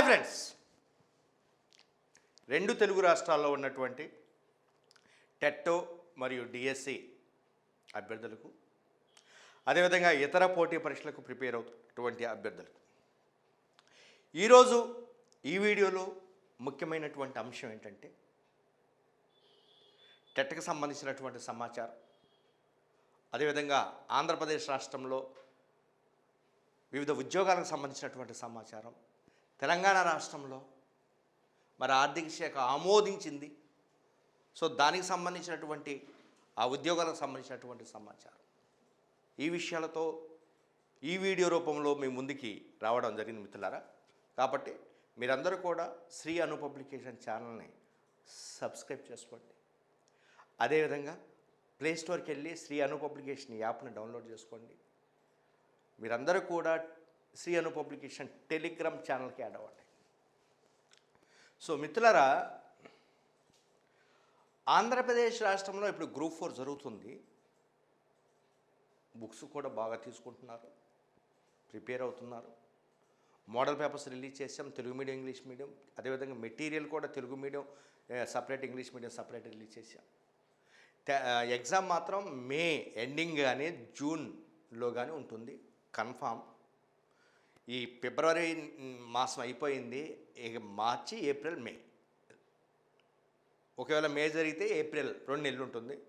Hi friends. రెండు తెలుగు రాష్ట్రాల్లో ఉన్నటువంటి టెట్టో మరియు డిఎస్సి అభ్యర్థులకు అదేవిధంగా ఇతర పోటీ పరీక్షలకు ప్రిపేర్ అవుతున్నటువంటి అభ్యర్థులకు. ఈరోజు ఈ వీడియోలో ముఖ్యమైనటువంటి అంశం ఏంటంటే టెట్కి సంబంధించినటువంటి సమాచారం. అదేవిధంగా ఆంధ్రప్రదేశ్ రాష్ట్రంలో వివిధ ఉద్యోగాలకు సంబంధించినటువంటి సమాచారం. తెలంగాణ రాష్ట్రంలో మరి ఆర్థిక శాఖ ఆమోదించింది. సో దానికి సంబంధించినటువంటి ఆ ఉద్యోగాలకు సంబంధించినటువంటి సమాచారం. ఈ విషయాలతో ఈ వీడియో రూపంలో మీ ముందుకి రావడం జరిగింది మిత్రులారా. కాబట్టి మీరందరూ కూడా శ్రీ అను పబ్లికేషన్ ఛానల్ని సబ్స్క్రైబ్ చేసుకోండి. అదేవిధంగా ప్లేస్టోర్కి వెళ్ళి శ్రీ అను పబ్లికేషన్ యాప్ని డౌన్లోడ్ చేసుకోండి. మీరందరూ కూడా శ్రీ అను పబ్లికేషన్ టెలిగ్రామ్ ఛానల్కి యాడ్ అవ్వండి. సో మిత్రులరా ఆంధ్రప్రదేశ్ రాష్ట్రంలో ఇప్పుడు గ్రూప్ ఫోర్ జరుగుతుంది. బుక్స్ కూడా బాగా తీసుకుంటున్నారు ప్రిపేర్ అవుతున్నారు. మోడల్ పేపర్స్ రిలీజ్ చేసాం తెలుగు మీడియం ఇంగ్లీష్ మీడియం అదేవిధంగా మెటీరియల్ కూడా Telugu medium separate English medium separate release చేసాం ఎగ్జామ్ మాత్రం మే ఎండింగ్ కానీ జూన్లో కానీ ఉంటుంది కన్ఫామ్. ఈ ఫిబ్రవరి మాసం అయిపోయింది. ఇక మార్చి ఏప్రిల్ మే. ఒకవేళ మే జరిగితే ఏప్రిల్ రెండు నెలలు ఉంటుంది.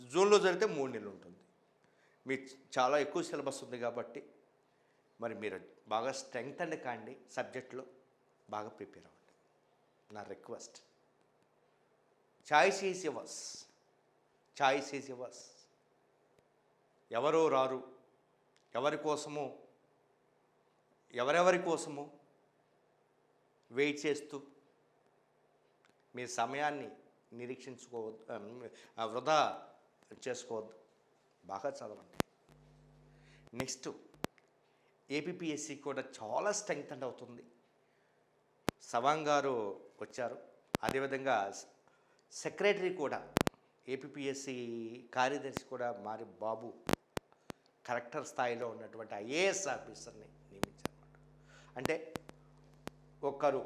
జూన్లో జరిగితే మూడు నెలలు ఉంటుంది. మీ చాలా ఎక్కువ సిలబస్ ఉంది కాబట్టి మరి మీరు బాగా స్ట్రెంగ్త్ అండ్ కాండి సబ్జెక్ట్లో బాగా ప్రిపేర్ అవ్వండి. నా request. Choice is yours. Choice is yours. ఎవరో రారు. ఎవరి కోసమో ఎవరెవరి కోసము వెయిట్ చేస్తూ మీ సమయాన్ని నిరీక్షించుకోవద్దు ఆ, వృధా చేసుకోవద్దు. బాగా చదవండి. నెక్స్ట్ ఏపీఎస్సి కూడా చాలా స్ట్రెంగ్త్ అండ్ అవుతుంది. సవాంగ్ గారు వచ్చారు. అదేవిధంగా సెక్రటరీ కూడా ఏపీఎస్సి కార్యదర్శి కూడా మారి బాబు కలెక్టర్ స్థాయిలో ఉన్నటువంటి ఐఏఎస్ ఆఫీసర్ని అంటే ఒకరు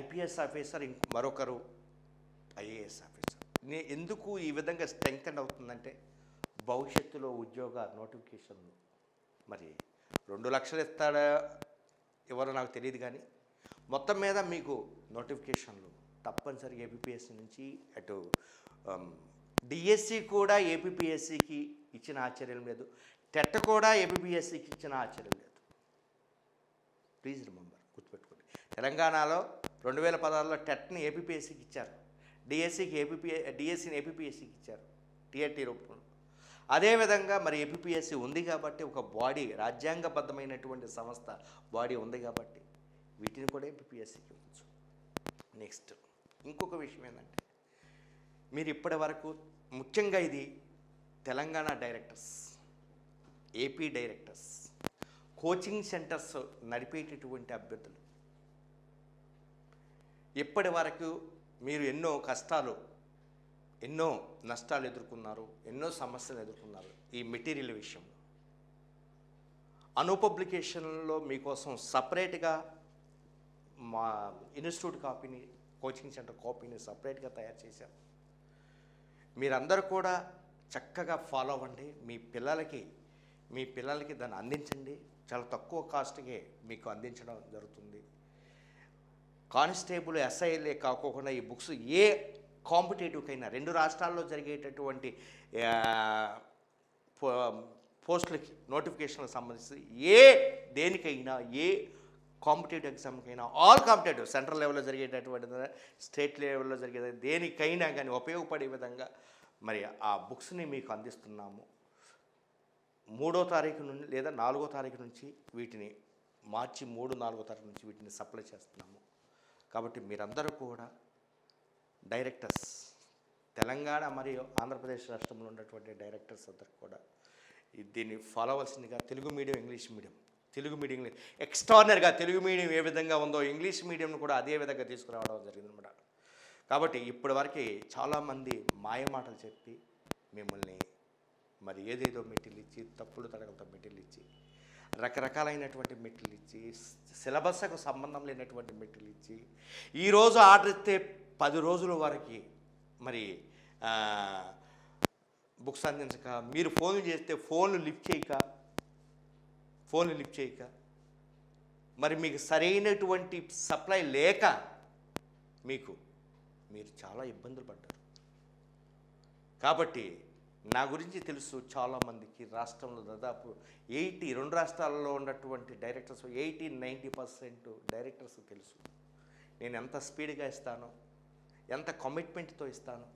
ఐపీఎస్ ఆఫీసర్ ఇంక మరొకరు ఐఏఎస్ ఆఫీసర్. నే ఎందుకు ఈ విధంగా స్ట్రెంగ్తన్ అవుతుందంటే భవిష్యత్తులో ఉద్యోగ నోటిఫికేషన్లు మరి రెండు లక్షలు ఇస్తాడా ఎవరో నాకు తెలియదు కానీ మొత్తం మీద మీకు నోటిఫికేషన్లు తప్పనిసరి ఏపీపీఎస్సీ నుంచి అటు డిఎస్సి కూడా ఏపీఎస్సికి ఇచ్చిన ఆశ్చర్యం లేదు. టెట్ కూడా ఏపీఎస్సికి ఇచ్చిన ఆశ్చర్యం లేదు. ప్లీజ్ రిమెంబర్ గుర్తుపెట్టుకోండి. తెలంగాణలో రెండు వేల పదహారులో టెట్ని ఏపీపీఎస్సీకి ఇచ్చారు. డిఎస్సికి ఏపీపీ డిఎస్సిని ఏపీపీఎస్సీకి ఇచ్చారు. టీఆర్టీ రూపంలో. అదేవిధంగా మరి ఏపీపీఎస్సీ ఉంది కాబట్టి ఒక బాడీ రాజ్యాంగబద్ధమైనటువంటి సంస్థ బాడీ ఉంది కాబట్టి వీటిని కూడా ఏపీపీఎస్సీకి ఇవ్వచ్చు. నెక్స్ట్ ఇంకొక విషయం ఏంటంటే మీరు ఇప్పటి వరకు ముఖ్యంగా ఇది Telangana directors AP directors. Coaching centres నడిపేటటువంటి అభ్యర్థులు. ఇప్పటి వరకు మీరు ఎన్నో కష్టాలు ఎన్నో నష్టాలు ఎదుర్కొన్నారు ఎన్నో సమస్యలు ఎదుర్కొన్నారు ఈ మెటీరియల్ విషయంలో. అను పబ్లికేషన్లో మీకోసం సపరేట్గా మా ఇన్స్టిట్యూట్ కాపీని కోచింగ్ సెంటర్ కాపీని సపరేట్గా తయారు చేశారు. మీరందరూ కూడా చక్కగా ఫాలో అవ్వండి. మీ పిల్లలకి మీ పిల్లలకి దాన్ని అందించండి. చాలా తక్కువ కాస్ట్కే మీకు అందించడం జరుగుతుంది. కానిస్టేబుల్ ఎస్ఐలే కాకోకుండా ఈ బుక్స్ ఏ కాంపిటేటివ్కైనా రెండు రాష్ట్రాల్లో జరిగేటటువంటి పోస్టులకి నోటిఫికేషన్లకు సంబంధించి ఏ దేనికైనా ఏ కాంపిటేటివ్ ఎగ్జామ్కైనా ఆల్ కాంపిటేటివ్ సెంట్రల్ లెవెల్లో జరిగేటటువంటి స్టేట్ లెవెల్లో జరిగే దేనికైనా కానీ ఉపయోగపడే విధంగా మరి ఆ బుక్స్ని మీకు అందిస్తున్నాము. మూడో తారీఖు నుండి లేదా నాలుగో తారీఖు నుంచి వీటిని మార్చి మూడు నాలుగో తారీఖు నుంచి వీటిని సప్లై చేస్తున్నాము. కాబట్టి మీరందరూ కూడా డైరెక్టర్స్ తెలంగాణ మరియు ఆంధ్రప్రదేశ్ రాష్ట్రంలో ఉన్నటువంటి డైరెక్టర్స్ అందరు కూడా దీన్ని follow అవ్వాల్సిందిగా Telugu medium English medium Telugu medium ఎక్స్ట్రానర్గా Telugu medium ఏ విధంగా ఉందో ఇంగ్లీష్ మీడియంను కూడా అదే విధంగా తీసుకురావడం జరిగిందనమాట కాబట్టి ఇప్పటి వరకు చాలామంది మాయమాటలు చెప్పి మిమ్మల్ని మరి ఏదేదో మెటీరియల్ ఇచ్చి తప్పులు తడగలతో మెటీరియల్ ఇచ్చి రకరకాలైనటువంటి మెటీరియల్ ఇచ్చి సిలబస్కు సంబంధం లేనటువంటి మెటీరియల్ ఇచ్చి ఈరోజు ఆర్డర్ ఇస్తే పది రోజుల వరకు మరి బుక్స్ అందించక మీరు ఫోన్లు చేస్తే ఫోన్లు లిఫ్ట్ చేయక ఫోన్లు లిఫ్ట్ చేయక మరి మీకు సరైనటువంటి సప్లై లేక మీకు మీరు చాలా ఇబ్బందులు పడ్డారు. కాబట్టి నా గురించి తెలుసు చాలామందికి రాష్ట్రంలో దాదాపు ఎయిటీ రెండు రాష్ట్రాల్లో ఉన్నటువంటి directors eighty ninety percent directors తెలుసు. నేను ఎంత స్పీడ్గా ఇస్తానో? ఎంత కమిట్మెంట్తో ఇస్తాను?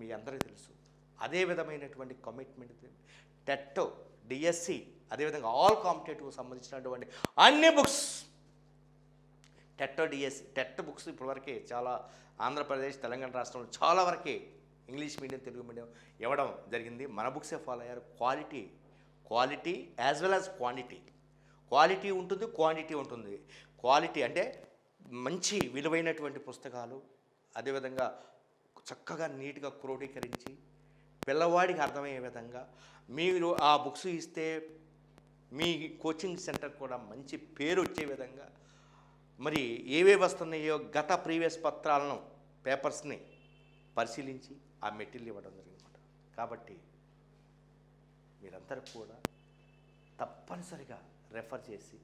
మీ అందరికీ తెలుసు. అదే విధమైనటువంటి కమిట్మెంట్ టెట్ డిఎస్సి అదేవిధంగా ఆల్ కాంపిటేటివ్ సంబంధించినటువంటి అన్ని books. TET DSC TET books ఇప్పటివరకే చాలా ఆంధ్రప్రదేశ్ తెలంగాణ రాష్ట్రంలో చాలా వరకే ఇంగ్లీష్ మీడియం తెలుగు మీడియం ఇవ్వడం జరిగింది. మన బుక్సే ఫాలో అయ్యారు. Quality quality as well as quantity quality ఉంటుంది క్వాంటిటీ ఉంటుంది. క్వాలిటీ అంటే మంచి విలువైనటువంటి పుస్తకాలు అదేవిధంగా చక్కగా నీట్గా క్రోడీకరించి పిల్లవాడికి అర్థమయ్యే విధంగా మీరు ఆ బుక్స్ ఇస్తే మీ కోచింగ్ సెంటర్ కూడా మంచి పేరు వచ్చే విధంగా మరి ఏవే వస్తున్నాయో గత ప్రీవియస్ పత్రాలను పేపర్స్ని పరిశీలించి ఆ మెటీరియల్ ఇవ్వడం జరిగిందన్నమాట. కాబట్టి మీరందరూ కూడా తప్పనిసరిగా రెఫర్ చేసి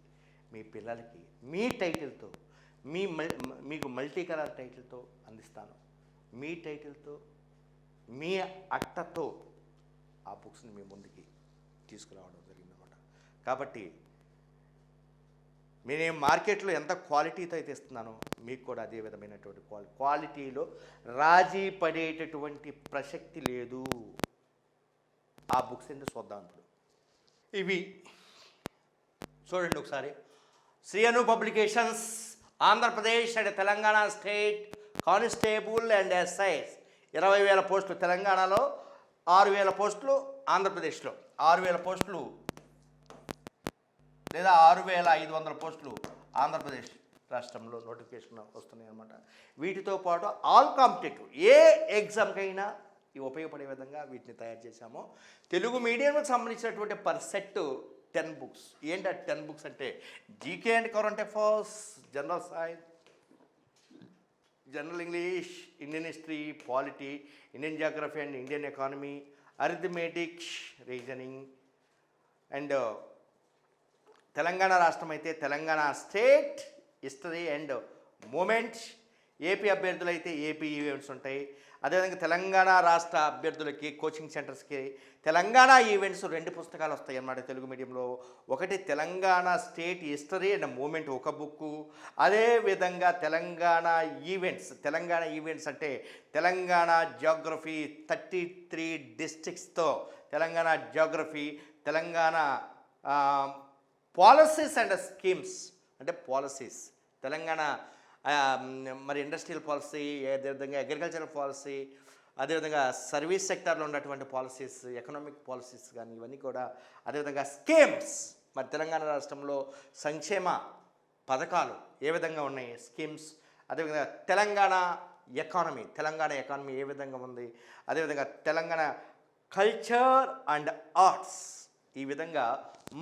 మీ పిల్లలకి మీ టైటిల్తో మీ మల్ మీకు మల్టీ కలర్ టైటిల్తో అందిస్తాను. మీ టైటిల్తో మీ అట్టతో ఆ బుక్స్ని మీ ముందుకి తీసుకురావడం జరిగిందన్నమాట. కాబట్టి నేను మార్కెట్లో ఎంత క్వాలిటీతో అయితే ఇస్తున్నానో మీకు కూడా అదే విధమైనటువంటి క్వాలి క్వాలిటీలో రాజీ పడేటటువంటి ప్రసక్తి లేదు. ఆ బుక్స్ ఏంటి చూద్దాం ఇప్పుడు. ఇవి చూడండి ఒకసారి. Sri Anu publications Andhra Pradesh and Telangana state constable and SIs. ఇరవై వేల పోస్టులు తెలంగాణలో ఆరు వేల పోస్టులు ఆంధ్రప్రదేశ్లో. ఆరు వేల పోస్టులు లేదా ఆరు వేల ఐదు వందల పోస్టులు ఆంధ్రప్రదేశ్ రాష్ట్రంలో నోటిఫికేషన్ వస్తున్నాయి అన్నమాట వీటితో పాటు ఆల్ కాంపిటేటివ్ ఏ ఎగ్జామ్కైనా ఇవి ఉపయోగపడే విధంగా వీటిని తయారు చేశాము. తెలుగు మీడియంకు సంబంధించినటువంటి పర్ సెట్ టెన్ బుక్స్. ఏంటి ఆ టెన్ బుక్స్ అంటే GK and current affairs general science general English Indian history polity Indian geography and Indian economy arithmetics reasoning and Telangana రాష్ట్రం అయితే Telangana state history and movement AP అభ్యర్థులు అయితే AP events ఉంటాయి. అదేవిధంగా తెలంగాణ రాష్ట్ర అభ్యర్థులకి కోచింగ్ సెంటర్స్కి తెలంగాణ ఈవెంట్స్ రెండు పుస్తకాలు వస్తాయి అన్నమాట తెలుగు మీడియంలో. ఒకటి Telangana state history and movement ఒక బుక్కు. అదేవిధంగా తెలంగాణ ఈవెంట్స్ తెలంగాణ ఈవెంట్స్ అంటే Telangana geography thirty three డిస్టిక్స్తో Telangana geography Telangana policies and schemes అంటే పాలసీస్ తెలంగాణ మరి ఇండస్ట్రియల్ పాలసీ అదేవిధంగా అగ్రికల్చరల్ పాలసీ అదేవిధంగా సర్వీస్ సెక్టార్లో ఉన్నటువంటి పాలసీస్ ఎకనామిక్ పాలసీస్ కానీ ఇవన్నీ కూడా అదేవిధంగా స్కీమ్స్ మరి తెలంగాణ రాష్ట్రంలో సంక్షేమ పథకాలు ఏ విధంగా ఉన్నాయి? స్కీమ్స్ అదేవిధంగా తెలంగాణ ఎకానమీ తెలంగాణ ఎకానమీ ఏ విధంగా ఉంది? అదేవిధంగా తెలంగాణ కల్చర్ అండ్ ఆర్ట్స్ ఈ విధంగా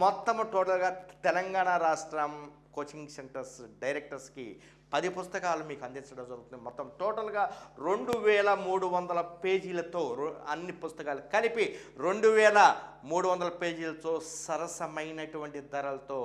మొత్తము టోటల్గా తెలంగాణ రాష్ట్రం కోచింగ్ సెంటర్స్ డైరెక్టర్స్కి పది పుస్తకాలు మీకు అందించడం జరుగుతుంది. మొత్తం టోటల్గా రెండు వేల మూడు వందల పేజీలతో అన్ని పుస్తకాలు కలిపి రెండు వేల మూడు వందల పేజీలతో సరసమైనటువంటి ధరలతో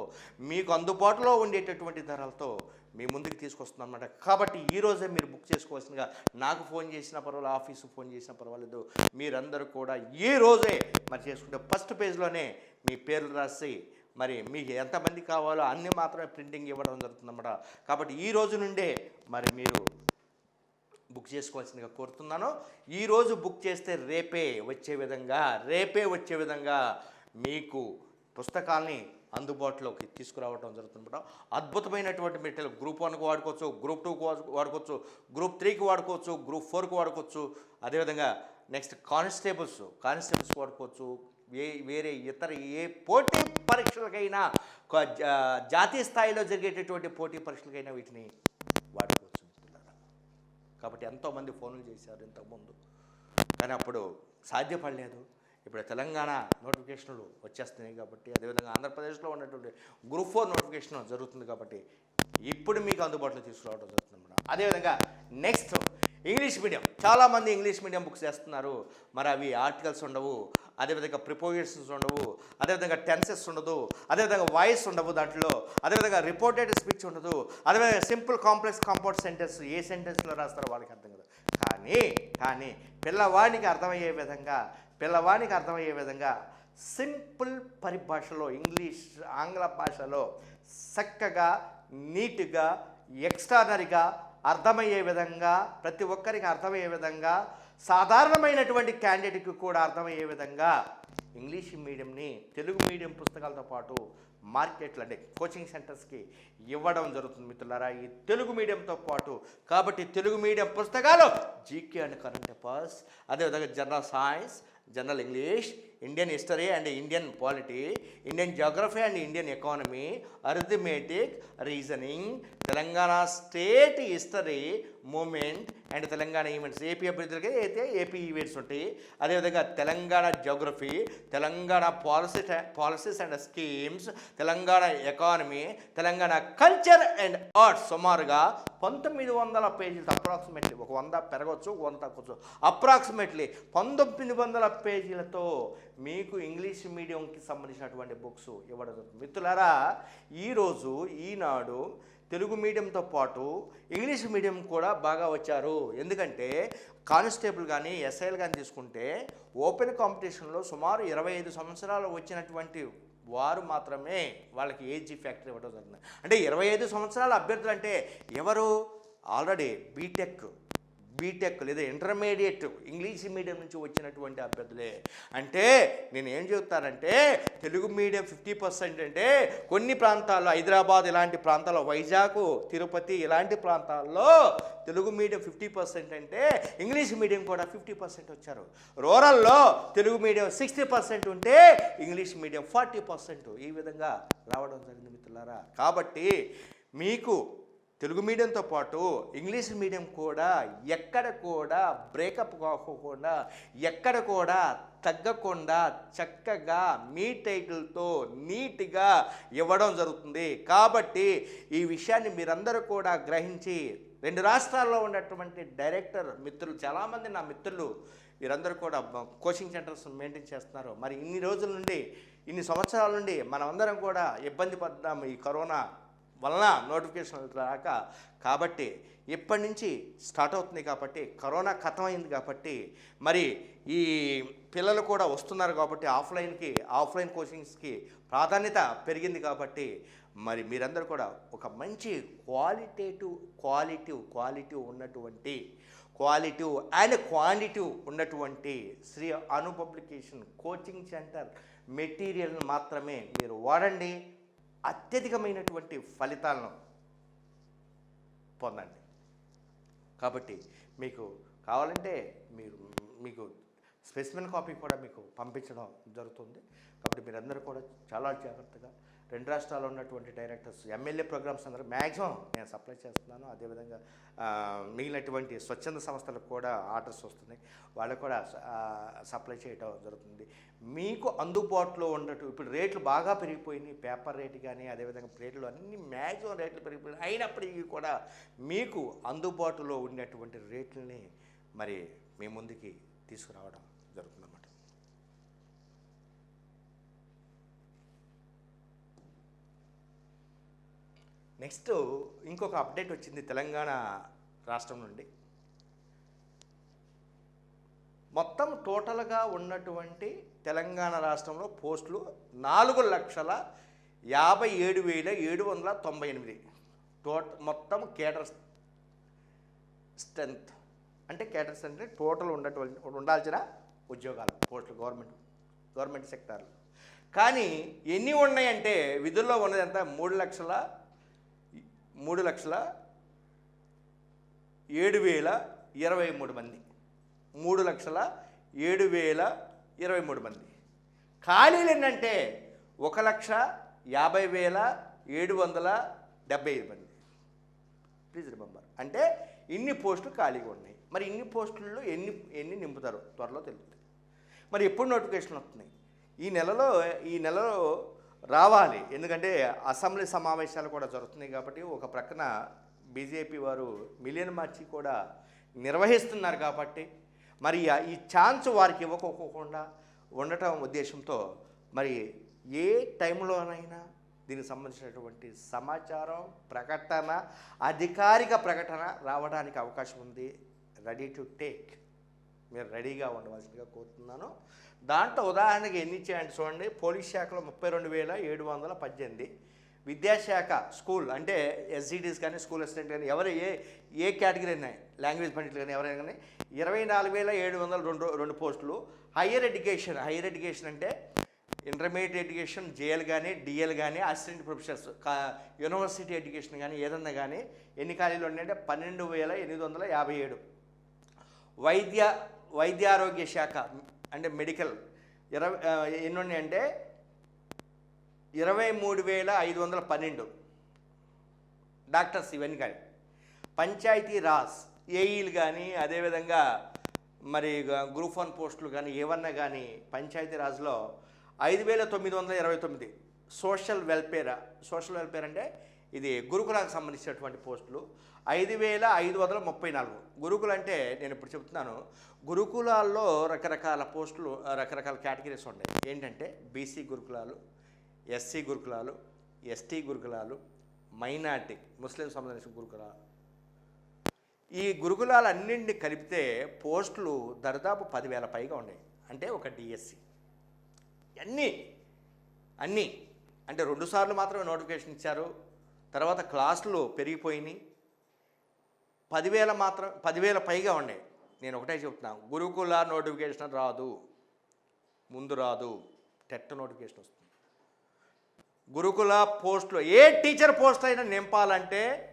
మీకు అందుబాటులో ఉండేటటువంటి ధరలతో మీ ముందుకు తీసుకొస్తుంది అనమాట కాబట్టి ఈ రోజే మీరు బుక్ చేసుకోవాల్సిందిగా నాకు ఫోన్ చేసినా పర్వాలేదు ఆఫీసు ఫోన్ చేసినా పర్వాలేదు మీరందరూ కూడా ఈ రోజే మరి చేసుకుంటే ఫస్ట్ పేజ్లోనే మీ పేర్లు రాసి మరి మీకు ఎంతమంది కావాలో అన్ని మాత్రమే ప్రింటింగ్ ఇవ్వడం జరుగుతుందన్నమాట కాబట్టి ఈ రోజు నుండే మరి మీరు బుక్ చేసుకోవాల్సిందిగా కోరుతున్నాను. ఈరోజు బుక్ చేస్తే రేపే వచ్చే విధంగా రేపే వచ్చే విధంగా మీకు పుస్తకాల్ని అందుబాటులోకి తీసుకురావడం జరుగుతుందన్నమాట అద్భుతమైనటువంటి మెటీరియల్. గ్రూప్ వన్కి వాడుకోవచ్చు గ్రూప్ టూకి వాడుకోవచ్చు గ్రూప్ త్రీకి వాడుకోవచ్చు గ్రూప్ ఫోర్కి వాడుకోవచ్చు. అదేవిధంగా నెక్స్ట్ కానిస్టేబుల్స్ కానిస్టేబుల్స్ వాడుకోవచ్చు. ఏ వేరే ఇతర ఏ పోటీ పరీక్షలకైనా జా- జాతీయ స్థాయిలో జరిగేటటువంటి పోటీ పరీక్షలకైనా వీటిని వాడుకోవచ్చు. కాబట్టి ఎంతోమంది ఫోన్లు చేశారు ఇంతకుముందు. కానీ అప్పుడు సాధ్యపడలేదు. ఇప్పుడు తెలంగాణ నోటిఫికేషన్లు వచ్చేస్తున్నాయి కాబట్టి అదేవిధంగా ఆంధ్రప్రదేశ్లో ఉన్నటువంటి గ్రూప్ ఫోర్ నోటిఫికేషన్ జరుగుతుంది కాబట్టి ఇప్పుడు మీకు అందుబాటులో తీసుకురావడం జరుగుతుంది మేడం. అదేవిధంగా నెక్స్ట్ ఇంగ్లీష్ మీడియం. చాలామంది ఇంగ్లీష్ మీడియం బుక్స్ చేస్తున్నారు. మరి అవి ఆర్టికల్స్ ఉండవు అదేవిధంగా ప్రిపోజిషన్స్ ఉండవు అదేవిధంగా టెన్సెస్ ఉండదు అదేవిధంగా వాయిస్ ఉండవు దాంట్లో అదేవిధంగా రిపోర్టెడ్ స్పీచ్ ఉండదు అదేవిధంగా సింపుల్ కాంప్లెక్స్ కాంపౌండ్ సెంటెన్స్ ఏ సెంటెన్స్లో రాస్తారో వాళ్ళకి అర్థం కాదు. కానీ కానీ పిల్లవాడికి అర్థమయ్యే విధంగా పిల్లవానికి అర్థమయ్యే విధంగా సింపుల్ పరిభాషలో ఇంగ్లీష్ ఆంగ్ల భాషలో చక్కగా నీట్గా ఎక్స్ట్రానరీగా అర్థమయ్యే విధంగా ప్రతి ఒక్కరికి అర్థమయ్యే విధంగా సాధారణమైనటువంటి క్యాండిడేట్కి కూడా అర్థమయ్యే విధంగా ఇంగ్లీష్ మీడియంని తెలుగు మీడియం పుస్తకాలతో పాటు మార్కెట్లు అంటే కోచింగ్ సెంటర్స్కి ఇవ్వడం జరుగుతుంది మిత్రులారా. ఈ తెలుగు మీడియంతో పాటు కాబట్టి తెలుగు మీడియం పుస్తకాలు జీకే అండ్ కరెంట్ అఫైర్స్ అదేవిధంగా general science general English Indian history and Indian polity Indian geography and Indian economy arithmetic reasoning Telangana state history movement and Telangana events AP అభ్యర్థులకి అయితే ఏపీ ఈవెంట్స్ ఉంటాయి. అదేవిధంగా Telangana geography Telangana policy policies and schemes Telangana economy Telangana culture and arts సుమారుగా పంతొమ్మిది వందల పేజీలతో approximately ఒక వంద పెరగవచ్చు వంద తగ్గవచ్చు అప్రాక్సిమేట్లీ పంతొమ్మిది వందల పేజీలతో మీకు ఇంగ్లీష్ మీడియంకి సంబంధించినటువంటి బుక్స్ ఇవ్వడం జరుగుతుంది. మిత్రులారా ఈరోజు ఈనాడు తెలుగు మీడియంతో పాటు ఇంగ్లీష్ మీడియం కూడా బాగా వచ్చారు. ఎందుకంటే కానిస్టేబుల్ కానీ ఎస్ఐలు కానీ తీసుకుంటే ఓపెన్ కాంపిటీషన్లో సుమారు ఇరవై ఐదు సంవత్సరాలు వచ్చినటువంటి వారు మాత్రమే వాళ్ళకి ఏజీ ఫ్యాక్టరీ ఇవ్వడం జరుగుతుంది. అంటే ఇరవై ఐదు సంవత్సరాల అభ్యర్థులు అంటే ఎవరు? ఆల్రెడీ బీటెక్ బీటెక్ లేదా ఇంటర్మీడియట్ ఇంగ్లీష్ మీడియం నుంచి వచ్చినటువంటి అభ్యర్థులే. అంటే నేను ఏం చెప్తానంటే తెలుగు మీడియం ఫిఫ్టీ పర్సెంట్ అంటే కొన్ని ప్రాంతాల్లో హైదరాబాద్ ఇలాంటి ప్రాంతాల్లో వైజాగ్ తిరుపతి ఇలాంటి ప్రాంతాల్లో తెలుగు మీడియం ఫిఫ్టీ పర్సెంట్ అంటే ఇంగ్లీష్ మీడియం కూడా ఫిఫ్టీ పర్సెంట్ వచ్చారు. రూరల్లో తెలుగు మీడియం సిక్స్టీ పర్సెంట్ ఉంటే ఇంగ్లీష్ మీడియం ఫార్టీ పర్సెంట్. ఈ విధంగా రావడం జరిగింది మిత్రులారా. కాబట్టి మీకు తెలుగు మీడియంతో పాటు ఇంగ్లీష్ మీడియం కూడా ఎక్కడ కూడా బ్రేకప్ కాకుండా ఎక్కడ కూడా తగ్గకుండా చక్కగా మీ టైటిల్తో నీట్గా ఇవ్వడం జరుగుతుంది. కాబట్టి ఈ విషయాన్ని మీరందరూ కూడా గ్రహించి రెండు రాష్ట్రాల్లో ఉన్నటువంటి డైరెక్టర్ మిత్రులు చాలామంది నా మిత్రులు వీరందరూ కూడా కోచింగ్ సెంటర్స్ మెయింటైన్ చేస్తున్నారు. మరి ఇన్ని రోజుల నుండి ఇన్ని సంవత్సరాల నుండి మనమందరం కూడా ఇబ్బంది పడ్డాము ఈ కరోనా వలన నోటిఫికేషన్ రాక కాబట్టి ఇప్పటి నుంచి స్టార్ట్ అవుతుంది కాబట్టి కరోనా ఖతమైంది కాబట్టి మరి ఈ పిల్లలు కూడా వస్తున్నారు కాబట్టి ఆఫ్లైన్కి ఆఫ్లైన్ కోచింగ్స్కి ప్రాధాన్యత పెరిగింది కాబట్టి మరి మీరందరూ కూడా ఒక మంచి క్వాలిటేటివ్ క్వాలిటివ్ క్వాలిటీ ఉన్నటువంటి క్వాలిటివ్ అండ్ క్వాంటిటివ్ ఉన్నటువంటి Sri Anu publication coaching centre మెటీరియల్ని మాత్రమే మీరు వాడండి. అత్యధికమైనటువంటి ఫలితాలను పొందండి. కాబట్టి మీకు కావాలంటే మీరు మీకు స్పెసిమెన్ కాపీ కూడా మీకు పంపించడం జరుగుతుంది. కాబట్టి మీరందరూ కూడా చాలా జాగ్రత్తగా రెండు రాష్ట్రాల్లో ఉన్నటువంటి డైరెక్టర్స్ ఎమ్మెల్యే ప్రోగ్రామ్స్ అందరూ మ్యాక్సిమం నేను సప్లై చేస్తున్నాను. అదేవిధంగా మిగిలినటువంటి స్వచ్ఛంద సంస్థలకు కూడా ఆర్డర్స్ వస్తున్నాయి. వాళ్ళకు కూడా సప్లై చేయడం జరుగుతుంది. మీకు అందుబాటులో ఉన్నట్టు ఇప్పుడు రేట్లు బాగా పెరిగిపోయినాయి. పేపర్ రేటు కానీ అదేవిధంగా ప్లేట్లు అన్ని మ్యాక్సిమం రేట్లు పెరిగిపోయినాయి. అయినప్పటికీ కూడా మీకు అందుబాటులో ఉన్నటువంటి రేట్లని మరి మీ ముందుకి తీసుకురావడం జరుగుతుందన్నమాట నెక్స్ట్ ఇంకొక అప్డేట్ వచ్చింది తెలంగాణ రాష్ట్రం నుండి. మొత్తం టోటల్గా ఉన్నటువంటి తెలంగాణ రాష్ట్రంలో పోస్టులు నాలుగు లక్షల యాభై ఏడు వేల ఏడు వందల తొంభై ఎనిమిది. టోట మొత్తం కేటర్ స్ట్రెంత్. అంటే కేటర్స్ అంటే టోటల్ ఉండటువంటి ఉండాల్సిన ఉద్యోగాలు పోస్టులు గవర్నమెంట్ గవర్నమెంట్ సెక్టార్లు. కానీ ఎన్ని ఉన్నాయంటే విధుల్లో ఉన్నది ఎంత మూడు లక్షల మూడు లక్షల ఏడు వేల ఇరవై మూడు మంది. మూడు లక్షల ఏడు వేల ఇరవై మూడు మంది. ఖాళీలు ఏంటంటే ఒక లక్ష యాభై వేల ఏడు వందల డెబ్బై ఐదు మంది. ప్లీజ్ రిమెంబర్ అంటే ఇన్ని పోస్టులు ఖాళీగా ఉన్నాయి. మరి ఇన్ని పోస్టుల్లో ఎన్ని ఎన్ని నింపుతారు? త్వరలో తెలుస్తుంది. మరి ఎప్పుడు నోటిఫికేషన్ వస్తున్నాయి? ఈ నెలలో ఈ నెలలో రావాలి. ఎందుకంటే అసెంబ్లీ సమావేశాలు కూడా జరుగుతున్నాయి కాబట్టి ఒక ప్రక్కన బీజేపీ వారు మిలియన్ మార్చి కూడా నిర్వహిస్తున్నారు కాబట్టి మరి ఈ ఛాన్స్ వారికి ఇవ్వకోకుండా ఉండటం ఉద్దేశంతో మరి ఏ టైంలోనైనా దీనికి సంబంధించినటువంటి సమాచారం ప్రకటన అధికారిక ప్రకటన రావడానికి అవకాశం ఉంది. రెడీ టు టేక్ మీరు రెడీగా ఉండవలసిందిగా కోరుతున్నాను. దాంట్లో ఉదాహరణకి ఎన్ని ఇచ్చాయంటే చూడండి పోలీస్ శాఖలో ముప్పై రెండు వేల ఏడు వందల పద్దెనిమిది. విద్యాశాఖ స్కూల్ అంటే ఎస్సీడీస్ కానీ స్కూల్ అసిస్టెంట్ కానీ ఎవరు ఏ ఏ కేటగిరీ ఉన్నాయి లాంగ్వేజ్ పండితులు కానీ ఎవరైనా కానీ ఇరవై నాలుగు వేల ఏడు వందల రెండు రెండు పోస్టులు. హయ్యర్ ఎడ్యుకేషన్ హయ్యర్ ఎడ్యుకేషన్ అంటే ఇంటర్మీడియట్ ఎడ్యుకేషన్ జేఎల్ కానీ డిఎల్ కానీ అసిస్టెంట్ ప్రొఫెసర్స్ కా యూనివర్సిటీ ఎడ్యుకేషన్ కానీ ఏదన్నా కానీ ఎన్ని ఖాళీలు ఉన్నాయంటే పన్నెండు వేల ఎనిమిది వందల యాభై ఏడు. వైద్య వైద్యారోగ్య శాఖ అంటే మెడికల్ ఇరవై ఎన్ని ఉన్నాయంటే ఇరవై మూడు వేల ఐదు వందల పన్నెండు. డాక్టర్స్ ఇవన్నీ కానీ పంచాయతీ రాజ్ ఏఈలు కానీ అదేవిధంగా మరి గ్రూప్ వన్ పోస్టులు కానీ ఏవన్నా కానీ పంచాయతీ రాజ్లో ఐదు వేల తొమ్మిది వందల ఇరవై తొమ్మిది. సోషల్ వెల్ఫేర్ సోషల్ వెల్ఫేర్ అంటే ఇది గురుకులకు సంబంధించినటువంటి పోస్టులు. ఐదు వేల ఐదు వందల ముప్పై నాలుగు. గురుకులు అంటే నేను ఇప్పుడు చెప్తున్నాను గురుకులాల్లో రకరకాల పోస్టులు రకరకాల కేటగిరీస్ ఉన్నాయి. ఏంటంటే బీసీ గురుకులాలు ఎస్సీ గురుకులాలు ఎస్టీ గురుకులాలు మైనార్టీ ముస్లిం సంబంధించిన గురుకులాలు. ఈ గురుకులాలన్నింటినీ కలిపితే పోస్టులు దరిదాపు పదివేల పైగా ఉన్నాయి. అంటే ఒక డిఎస్సి. అన్నీ అన్నీ. అంటే రెండుసార్లు మాత్రమే నోటిఫికేషన్ ఇచ్చారు తర్వాత క్లాసులు పెరిగిపోయినాయి. పదివేల మాత్రం పదివేల పైగా ఉన్నాయి. నేను ఒకటే చెప్తున్నాను గురుకుల నోటిఫికేషన్ రాదు. ముందు రాదు. టెట్ నోటిఫికేషన్ వస్తుంది. గురుకుల పోస్టులో ఏ టీచర్ పోస్ట్ అయినా నింపాలంటే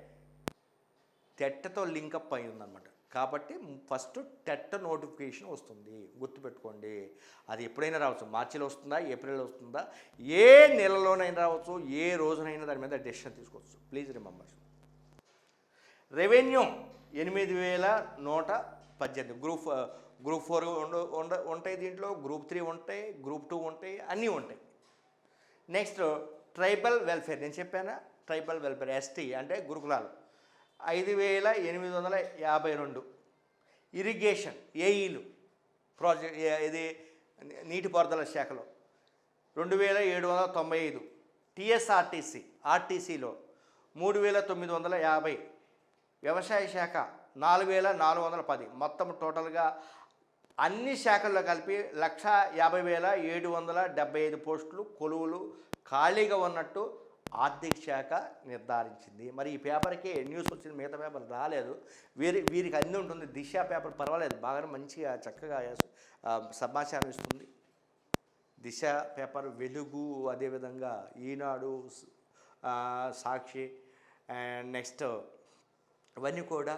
టెట్తో లింకప్ అయి ఉందన్నమాట. కాబట్టి ఫస్ట్ టెట్ నోటిఫికేషన్ వస్తుంది. గుర్తుపెట్టుకోండి. అది ఎప్పుడైనా రావచ్చు. మార్చిలో వస్తుందా? ఏప్రిల్లో వస్తుందా? ఏ నెలలోనైనా రావచ్చు. ఏ రోజునైనా దాని మీద డెసిషన్ తీసుకోవచ్చు. Please remember. రెవెన్యూ ఎనిమిది వేల నూట పద్దెనిమిది. గ్రూప్ గ్రూప్ ఫోర్ ఉండ ఉంటాయి దీంట్లో. గ్రూప్ త్రీ ఉంటాయి. గ్రూప్ టూ ఉంటాయి. అన్నీ ఉంటాయి. Next tribal welfare. నేను చెప్పానా? ట్రైబల్ వెల్ఫేర్ ఎస్టీ అంటే గురుకులాలు. ఐదు వేల ఎనిమిది వందల యాభై రెండు. ఇరిగేషన్ ఏఈలు ప్రాజెక్ట్ ఇది నీటిపారుదల శాఖలో. రెండు వేల ఏడు వందల తొంభై ఐదు. టిఎస్ఆర్టీసీ ఆర్టీసీలో మూడు వేల తొమ్మిది వందల యాభై. వ్యవసాయ శాఖ నాలుగు వేల నాలుగు వందల పది. మొత్తం టోటల్గా అన్ని శాఖల్లో కలిపి లక్ష యాభై వేల ఏడు వందల డెబ్బై ఐదు పోస్టులు కొలువులు ఖాళీగా ఉన్నట్టు ఆర్థిక శాఖ నిర్ధారించింది. మరి ఈ పేపర్కి న్యూస్ వచ్చింది మిగతా పేపర్ రాలేదు. వీరి వీరికి అన్ని ఉంటుంది దిశ పేపర్ పర్వాలేదు బాగానే మంచిగా చక్కగా సమాచారం ఇస్తుంది. దిశ పేపర్ వెలుగు అదేవిధంగా ఈనాడు సాక్షి అండ్ నెక్స్ట్ ఇవన్నీ కూడా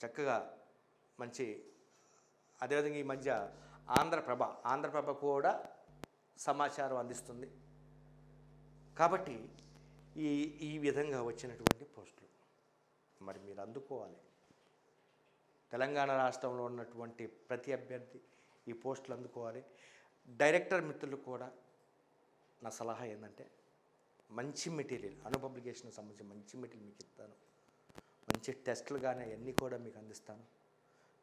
చక్కగా మంచి అదేవిధంగా ఈ మధ్య ఆంధ్రప్రభ ఆంధ్రప్రభ కూడా సమాచారం అందిస్తుంది. కాబట్టి ఈ ఈ విధంగా వచ్చినటువంటి పోస్టులు. మరి మీరు అందుకోవాలి. తెలంగాణ రాష్ట్రంలో ఉన్నటువంటి ప్రతి అభ్యర్థి ఈ పోస్టులు అందుకోవాలి. డైరెక్టర్ మిత్రులు కూడా నా సలహా ఏంటంటే మంచి మెటీరియల్ అను పబ్లికేషన్ సంబంధించి మంచి మెటీరియల్ మీకు ఇస్తాను. మంచి టెస్టులు కానీ అవన్నీ కూడా మీకు అందిస్తాను.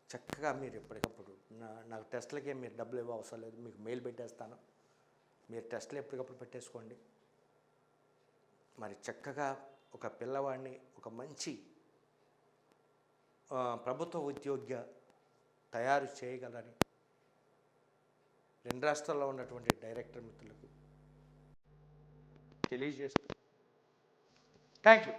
చక్కగా మీరు ఎప్పటికప్పుడు నా నాకు టెస్టులకే మీరు డబ్బులు ఇవ్వ అవసరం లేదు మీకు మెయిల్ పెట్టేస్తాను. మీరు టెస్టులు ఎప్పటికప్పుడు పెట్టేసుకోండి. మరి చక్కగా ఒక పిల్లవాడిని ఒక మంచి ప్రభుత్వ ఉద్యోగిగా తయారు చేయగలని రెండు రాష్ట్రాల్లో ఉన్నటువంటి డైరెక్టర్ మిత్రులకు తెలియజేస్తూ. Thank you